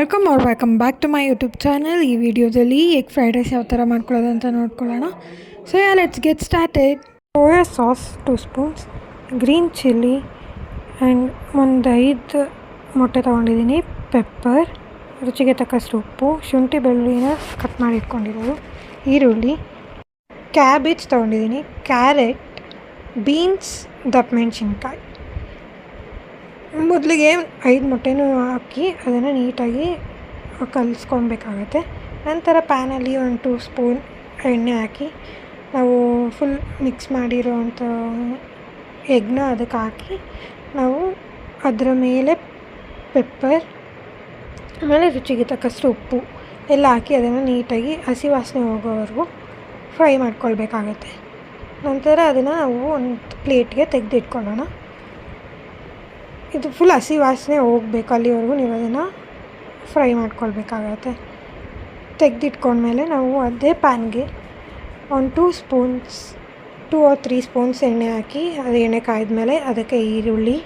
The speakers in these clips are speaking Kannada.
Welcome are welcome back to my YouTube channel ಈ ವಿಡಿಯೋದಲ್ಲಿ ಎಗ್ ಫ್ರೈಡ್ ರೈಸ್ ಯಾವ ಥರ ಮಾಡ್ಕೊಳ್ಳೋದು ಅಂತ ನೋಡ್ಕೊಳ್ಳೋಣ. So yeah let's get started soy sauce two spoons green chilli and ಒಂದು ಐದು ಮೊಟ್ಟೆ ತೊಗೊಂಡಿದ್ದೀನಿ. ಪೆಪ್ಪರ್ ರುಚಿಗೆ ತಕ್ಕಷ್ಟು ಉಪ್ಪು, ಶುಂಠಿ ಬೆಳ್ಳುಳ್ಳಿನ ಕಟ್ ಮಾಡಿ ಇಟ್ಕೊಂಡಿರೋದು. ಈರುಳ್ಳಿ ಕ್ಯಾಬೇಜ್ ತೊಗೊಂಡಿದ್ದೀನಿ. ಕ್ಯಾರೆಟ್ ಬೀನ್ಸ್ ದಪ್ಪ ಮೆಣಸಿನ್ಕಾಯಿ. ಮೊದಲಿಗೆ ಐದು ಮೊಟ್ಟೆನೂ ಹಾಕಿ ಅದನ್ನು ನೀಟಾಗಿ ಕಲಿಸ್ಕೊಬೇಕಾಗತ್ತೆ. ನಂತರ ಪ್ಯಾನಲ್ಲಿ ಒಂದು ಟೂ ಸ್ಪೂನ್ ಎಣ್ಣೆ ಹಾಕಿ ನಾವು ಫುಲ್ ಮಿಕ್ಸ್ ಮಾಡಿರೋವಂಥ ಎಗ್ನ ಅದಕ್ಕೆ ಹಾಕಿ ನಾವು ಅದರ ಮೇಲೆ ಪೆಪ್ಪರ್, ಆಮೇಲೆ ರುಚಿಗೆ ತಕ್ಕಷ್ಟು ಉಪ್ಪು ಎಲ್ಲ ಹಾಕಿ ಅದನ್ನು ನೀಟಾಗಿ ಹಸಿ ವಾಸನೆ ಹೋಗೋವರೆಗೂ ಫ್ರೈ ಮಾಡ್ಕೊಳ್ಬೇಕಾಗತ್ತೆ. ನಂತರ ಅದನ್ನು ನಾವು ಒಂದು ಪ್ಲೇಟ್ಗೆ ತೆಗೆದಿಟ್ಕೊಳ್ಳೋಣ. ಇದು ಫುಲ್ ಹಸಿ ವಾಸನೆ ಹೋಗ್ಬೇಕು ಅಲ್ಲಿವರೆಗೂ ನೀವು ಅದನ್ನು ಫ್ರೈ ಮಾಡ್ಕೊಳ್ಬೇಕಾಗತ್ತೆ. ತೆಗೆದಿಟ್ಕೊಂಡ್ಮೇಲೆ ನಾವು ಅದೇ ಪ್ಯಾನ್ಗೆ ಒಂದು two spoons two or three spoons ಎಣ್ಣೆ ಹಾಕಿ, ಅದು ಎಣ್ಣೆ ಕಾಯ್ದ್ಮೇಲೆ ಅದಕ್ಕೆ ಈರುಳ್ಳಿ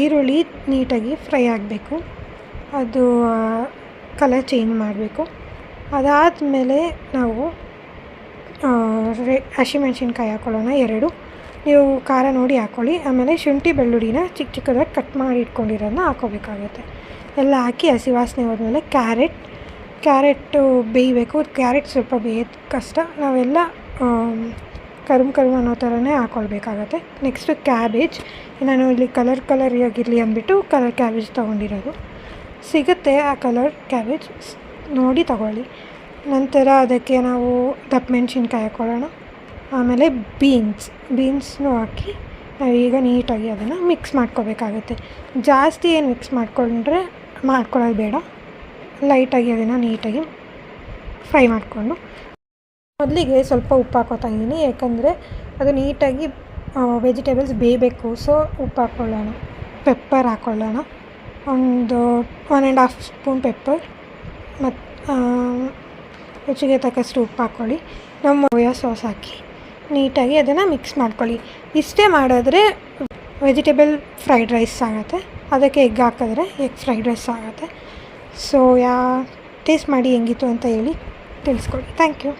ಈರುಳ್ಳಿ ನೀಟಾಗಿ ಫ್ರೈ ಆಗಬೇಕು. ಅದು ಕಲರ್ ಚೇಂಜ್ ಮಾಡಬೇಕು. ಅದಾದಮೇಲೆ ನಾವು ಹಸಿಮೆಣ್ಸಿನ್ಕಾಯಿ ಹಾಕೊಳ್ಳೋಣ ಎರಡು. ನೀವು ಖಾರ ನೋಡಿ ಹಾಕ್ಕೊಳ್ಳಿ ಆಮೇಲೆ ಶುಂಠಿ ಬೆಳ್ಳುಳ್ಳಿನ ಚಿಕ್ಕ ಚಿಕ್ಕದಾಗಿ ಕಟ್ ಮಾಡಿ ಇಟ್ಕೊಂಡಿರೋದನ್ನ ಹಾಕೋಬೇಕಾಗುತ್ತೆ. ಎಲ್ಲ ಹಾಕಿ ಹಸಿ ವಾಸನೆ ಹೋದ್ಮೇಲೆ ಕ್ಯಾರೆಟ್, ಕ್ಯಾರೆಟು ಬೇಯಬೇಕು. ಕ್ಯಾರೆಟ್ ಸ್ವಲ್ಪ ಬೇಯೋದು ಕಷ್ಟ. ನಾವೆಲ್ಲ ಕರುಮ್ ಕರುಮ್ ಅನ್ನೋ ಥರನೇ ಹಾಕ್ಕೊಳ್ಬೇಕಾಗತ್ತೆ ನೆಕ್ಸ್ಟು ಕ್ಯಾಬೇಜ್ ನಾನು ಇಲ್ಲಿ ಕಲರ್ ಕಲರ್ ಆಗಿರಲಿ ಅಂದ್ಬಿಟ್ಟು ಕಲರ್ ಕ್ಯಾಬೇಜ್ ತೊಗೊಂಡಿರೋದು. ಸಿಗುತ್ತೆ ಆ ಕಲರ್ ಕ್ಯಾಬೇಜ್ ನೋಡಿ ತಗೊಳ್ಳಿ. ನಂತರ ಅದಕ್ಕೆ ನಾವು ದಪ್ಪ ಮೆಣಸಿನ್ಕಾಯಿ ಹಾಕ್ಕೊಳ್ಳೋಣ ಆಮೇಲೆ ಬೀನ್ಸ್, ಬೀನ್ಸ್ನೂ ಹಾಕಿ ನಾವೀಗ ನೀಟಾಗಿ ಅದನ್ನು ಮಿಕ್ಸ್ ಮಾಡ್ಕೋಬೇಕಾಗುತ್ತೆ. ಜಾಸ್ತಿ ಏನು ಮಿಕ್ಸ್ ಮಾಡಿಕೊಂಡ್ರೆ ಮಾಡ್ಕೊಳ್ಳೋದು ಬೇಡ. ಲೈಟಾಗಿ ಅದನ್ನು ನೀಟಾಗಿ ಫ್ರೈ ಮಾಡಿಕೊಂಡು. ಮೊದಲಿಗೆ ಸ್ವಲ್ಪ ಉಪ್ಪು ಹಾಕೋತಾ ಇದ್ದೀನಿ, ಯಾಕಂದರೆ ಅದು ನೀಟಾಗಿ ವೆಜಿಟೇಬಲ್ಸ್ ಬೇಯಬೇಕು. ಸೊ ಉಪ್ಪು ಹಾಕ್ಕೊಳ್ಳೋಣ ಪೆಪ್ಪರ್ ಹಾಕ್ಕೊಳ್ಳೋಣ ಒಂದು one and half spoon pepper ಮತ್ತು ರುಚಿಗೆ ತಕ್ಕಷ್ಟು ಉಪ್ಪು ಹಾಕ್ಕೊಳ್ಳಿ. ನಮ್ಮ ಸಾಸ್ ಹಾಕಿ. ನೀಟಾಗಿ ಅದನ್ನು ಮಿಕ್ಸ್ ಮಾಡ್ಕೊಳ್ಳಿ. ಇಷ್ಟೇ ಮಾಡಿದ್ರೆ ವೆಜಿಟೇಬಲ್ ಫ್ರೈಡ್ ರೈಸ್ ಆಗುತ್ತೆ. ಅದಕ್ಕೆ ಎಗ್ ಹಾಕಿದ್ರೆ ಎಗ್ ಫ್ರೈಡ್ ರೈಸ್ ಆಗುತ್ತೆ. ಸೊ ಯಾ, ಟೇಸ್ಟ್ ಮಾಡಿ ಹೆಂಗಿತ್ತು ಅಂತ ಹೇಳಿ ತಿಳಿಸ್ಕೊಡಿ ಥ್ಯಾಂಕ್ ಯು